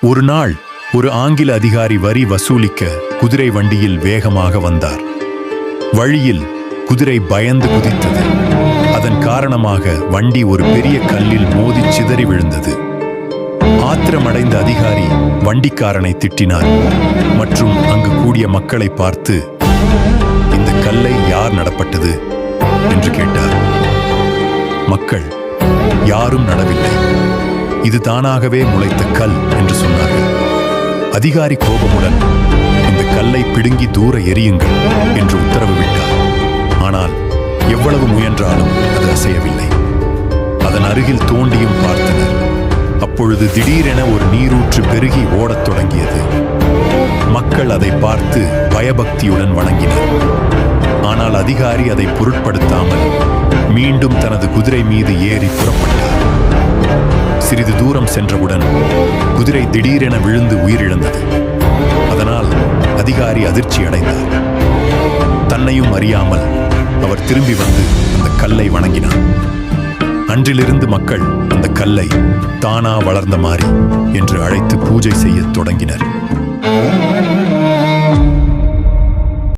ஒரு நாள் ஒரு ஆங்கில அதிகாரி வரி வசூலிக்க குதிரை வண்டியில் வேகமாக வந்தார். வழியில் குதிரை பயந்து குதித்தது. அதன் காரணமாக வண்டி ஒரு பெரிய கல்லில் மோதி சிதறி விழுந்தது. ஆத்திரமடைந்த அதிகாரி வண்டிக்காரனை திட்டினார். மற்றும் அங்கு கூடிய மக்களை பார்த்து இந்த கல்லை யார் நடப்பட்டது? என்று கேட்டார். மக்கள் யாரும் நடவில்லை. இது தானாகவே முளைத்த கல் என்று சொன்னார்கள். அதிகாரி கோபமுடன் இந்த கல்லை பிடுங்கி தூர எரியுங்கள் என்று உத்தரவு விட்டார். ஆனால் எவ்வளவு முயன்றாலும் அது அசையவில்லை. அதன் அருகில் தோண்டியும் பார்த்தனர். அப்பொழுது திடீரென ஒரு நீரூற்று பெருகி ஓடத் தொடங்கியது. மக்கள் அதை பார்த்து பயபக்தியுடன் வணங்கினர். ஆனால் அதிகாரி அதை பொருட்படுத்தாமல் மீண்டும் தனது குதிரை மீது ஏறி புறப்பட்டார். சிறிது தூரம் சென்றவுடன் குதிரை திடீரென விழுந்து உயிரிழந்தது. அதனால் அதிகாரி அதிர்ச்சி அடைந்தார். தன்னையும் அறியாமல் அவர் திரும்பி வந்து அந்த கல்லை வணங்கினார். அன்றிலிருந்து மக்கள் அந்த கல்லை தானா வளர்ந்த மாறி என்று அழைத்து பூஜை செய்யத் தொடங்கினர்.